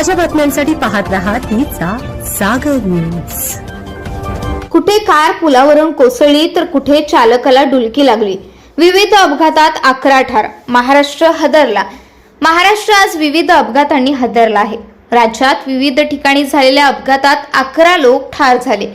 ताज्या बातम्यांसाठी पाहत रहा तिचा सागर न्यूज कुठे कार पुलावरून कोसळली तर कुठे चालकाला डुलकी लागली? विविध अपघातात अकरा ठार महाराष्ट्र हदरला. महाराष्ट्र आज विविध अपघातांनी हदरला आहे. राज्यात विविध ठिकाणी झालेल्या अपघातात अकरा लोक ठार झाले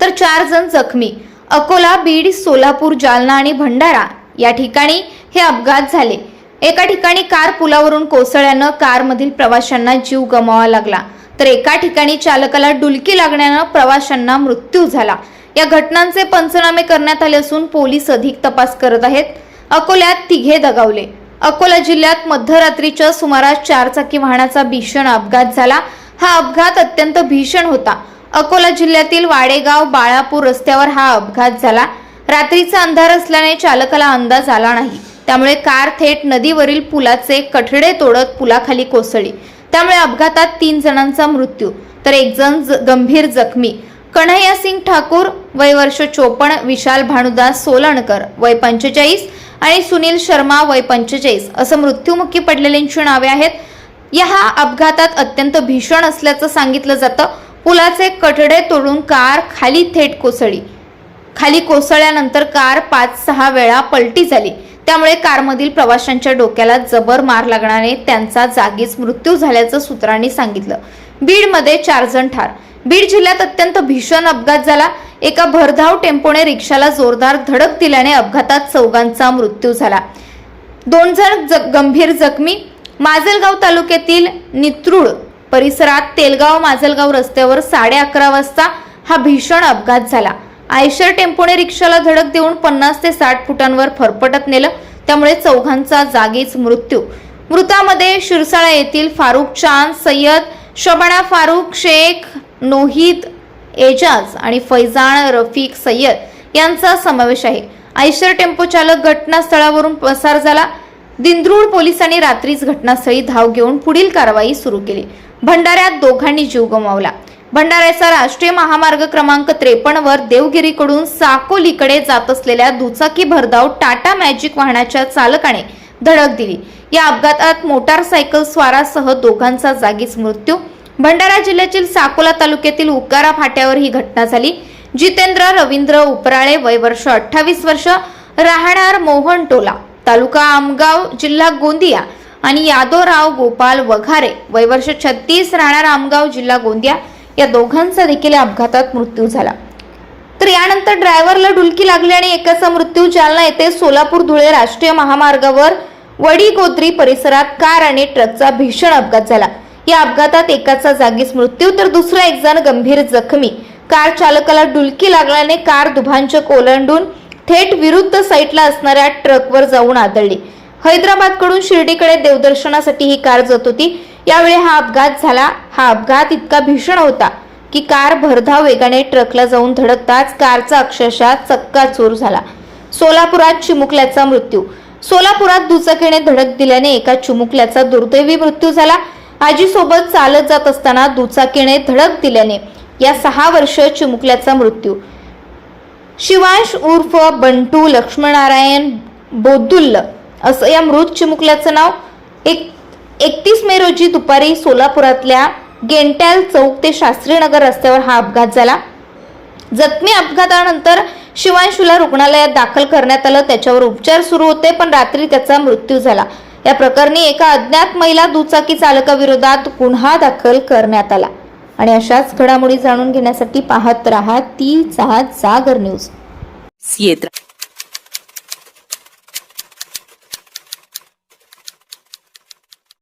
तर चार जण जखमी. अकोला बीड सोलापूर जालना आणि भंडारा या ठिकाणी हे अपघात झाले. एका ठिकाणी कार पुलावरून कोसळल्यानं कारमधील प्रवाशांना जीव गमावा लागला. तर एका ठिकाणी चालकाला डुलकी लागण्यानं प्रवाशांना मृत्यू झाला. या घटनांचे पंचनामे करण्यात आले असून पोलीस अधिक तपास करत आहेत. अकोल्यात तिघे दगावले. अकोला जिल्ह्यात मध्यरात्रीच्या सुमारास चारचाकी वाहनाचा भीषण अपघात झाला. हा अपघात अत्यंत भीषण होता. अकोला जिल्ह्यातील वाडेगाव बाळापूर रस्त्यावर हा अपघात झाला. रात्रीचा अंधार असल्याने चालकाला अंदाज आला नाही. त्यामुळे कार थेट नदीवरील पुलाचे कठडे तोडत पुलाखाली कोसळली. त्यामुळे अपघातात तीन जणांचा मृत्यू तर एक जण ज- गंभीर जखमी. कन्हैया सिंग ठाकूर वय वर्ष चोपन्न विशाल भानुदास सोलणकर वय पंचेचाळीस आणि सुनील शर्मा वय पंचेचाळीस असं मृत्युमुखी पडलेल्यांची नावे आहेत. या हा अपघातात अत्यंत भीषण असल्याचं सांगितलं जातं. पुलाचे कठडे तोडून कार खाली थेट कोसळी खाली कोसळल्यानंतर कार पाच सहा वेळा पलटी झाली. त्यामुळे कारमधील प्रवाशांच्या डोक्याला जबर मार लागण्याने त्यांचा जागीच मृत्यू झाल्याचं सूत्रांनी सांगितलं. बीडमध्ये चार जण ठार. बीड जिल्ह्यात अत्यंत भीषण अपघात झाला. एका भरधाव टेम्पोने रिक्षाला जोरदार धडक दिल्याने अपघातात चौघांचा मृत्यू झाला. दोन जण ज- गंभीर जखमी. माजलगाव तालुक्यातील नित्रूळ परिसरात तेलगाव माजलगाव रस्त्यावर साडे अकरा वाजता हा भीषण अपघात झाला. आयशर टेम्पोने रिक्षाला धडक देऊन पन्नास ते साठ फुटांवर फरफटत नेलं. त्यामुळे चौघांचा जागीच मृत्यू. मृतामध्ये शिरसाळा येथील फारुख चांद सय्यद शबाना फारुख शेख नोहिद एजाज आणि फैजान रफीक सय्यद यांचा समावेश आहे. आयशर टेम्पो चालक घटनास्थळावरून पसार झाला. दिंद्रूळ पोलिसांनी रात्रीच घटनास्थळी धाव घेऊन पुढील कारवाई सुरू केली. भंडाऱ्यात दोघांनी जीव गमावला. भंडाऱ्याचा राष्ट्रीय महामार्ग क्रमांक त्रेपन्न वर देवगिरीकडून साकोलीकडे जात असलेल्या दुचाकी भरधाव टाटा मॅजिक वाहनाच्या चालकाने धडक दिली. या अपघातात मोटारसायकल स्वारासह दोघांचा जागीच मृत्यू. भंडारा जिल्ह्यातील साकोला तालुक्यातील उकारा फाट्यावर ही घटना झाली. जितेंद्र रवींद्र उपराळे वय वर्ष अठ्ठावीस वर्ष राहणार मोहन टोला तालुका आमगाव जिल्हा गोंदिया आणि यादवराव गोपाल वघारे वय वर्ष छत्तीस राहणार आमगाव जिल्हा गोंदिया. या दोघांचा देखील या अपघातात मृत्यू झाला. तर यानंतर ड्रायव्हरला डुलकी लागली आणि एकाचा मृत्यू जालना येथे सोलापूर धुळे राष्ट्रीय महामार्गावर वडीगोद्री परिसरात कार आणि ट्रकचा भीषण अपघात झाला. या अपघातात एकाचा जागीच मृत्यू तर दुसरा एक जण गंभीर जखमी. कार चालकाला डुलकी लागल्याने कार दुभांचक ओलांडून थेट विरुद्ध साईडला असणाऱ्या ट्रकवर जाऊन आदळली. हैदराबादकडून शिर्डीकडे देवदर्शनासाठी ही कार जात होती. यावेळी हा अपघात झाला. हा अपघात इतका भीषण होता की कार भरधाव वेगाने ट्रकला जाऊन धडकताच कारचा अक्षरशः चक्काचूर झाला. सोलापुरात चिमुकल्याचा मृत्यू. सोलापुरात दुचाकीने धडक दिल्याने एका चिमुकल्याचा दुर्दैवी मृत्यू झाला. आजीसोबत चालत जात असताना दुचाकीने धडक दिल्याने या सहा वर्ष चिमुकल्याचा मृत्यू. शिवांश उर्फ बंटू लक्ष्मणनारायण बोद्दुल्ल असं या मृत चिमुकल्याचं नाव एक एकतीस मे रोजी दुपारी सोलापुरातल्या गेंट्याल चौक ते शास्त्रीनगर रस्त्यावर हा अपघात झाला. जखमी अपघातानंतर शिवांशूला रुग्णालयात दाखल करण्यात आलं. त्याच्यावर उपचार सुरू होते पण रात्री त्याचा मृत्यू झाला. या प्रकरणी एका अज्ञात महिला दुचाकी चालकाविरोधात गुन्हा दाखल करण्यात आला. आणि अशाच घडामोडी जाणून घेण्यासाठी पाहत राहा ती जागर न्यूज. Siete.